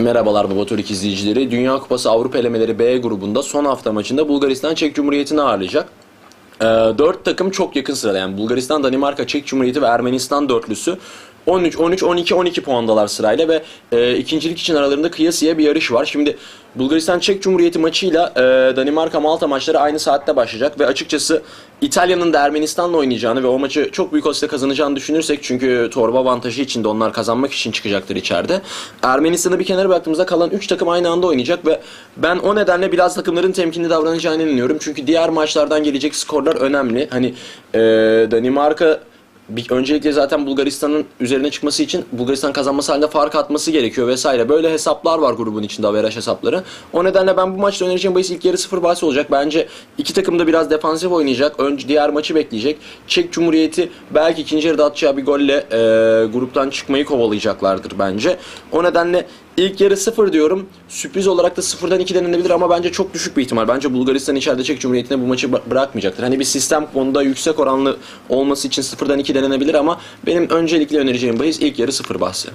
Merhabalar Baba izleyicileri. Dünya Kupası Avrupa elemeleri B grubunda son hafta maçında Bulgaristan Çek Cumhuriyeti'ni ağırlayacak. Ee, dört takım çok yakın sırada yani Bulgaristan, Danimarka, Çek Cumhuriyeti ve Ermenistan dörtlüsü 13, 13, 12, 12 puandalar sırayla ve e, ikincilik için aralarında kıyasıya bir yarış var. Şimdi Bulgaristan Çek Cumhuriyeti maçıyla e, Danimarka Malta maçları aynı saatte başlayacak ve açıkçası İtalya'nın da Ermenistan'la oynayacağını ve o maçı çok büyük olasılıkla kazanacağını düşünürsek çünkü torba avantajı içinde onlar kazanmak için çıkacaktır içeride. Ermenistan'ı bir kenara bıraktığımızda kalan 3 takım aynı anda oynayacak ve ben o nedenle biraz takımların temkinli davranacağını inanıyorum. Çünkü diğer maçlardan gelecek skorlar önemli. Hani e, Danimarka bir, öncelikle zaten Bulgaristan'ın üzerine çıkması için Bulgaristan kazanması halinde fark atması gerekiyor vesaire. Böyle hesaplar var grubun içinde averaj hesapları. O nedenle ben bu maçta önereceğim bahis ilk yarı sıfır bahsi olacak. Bence iki takım da biraz defansif oynayacak. Önce diğer maçı bekleyecek. Çek Cumhuriyeti belki ikinci yarıda atacağı bir golle e, gruptan çıkmayı kovalayacaklardır bence. O nedenle ilk yarı sıfır diyorum. Sürpriz olarak da sıfırdan iki denenebilir ama bence çok düşük bir ihtimal. Bence Bulgaristan içeride Çek Cumhuriyeti'ne bu maçı bı- bırakmayacaktır. Hani bir sistem konuda yüksek oranlı olması için sıfırdan iki denenebilir ama benim öncelikle önereceğim bahis ilk yarı sıfır bahsi.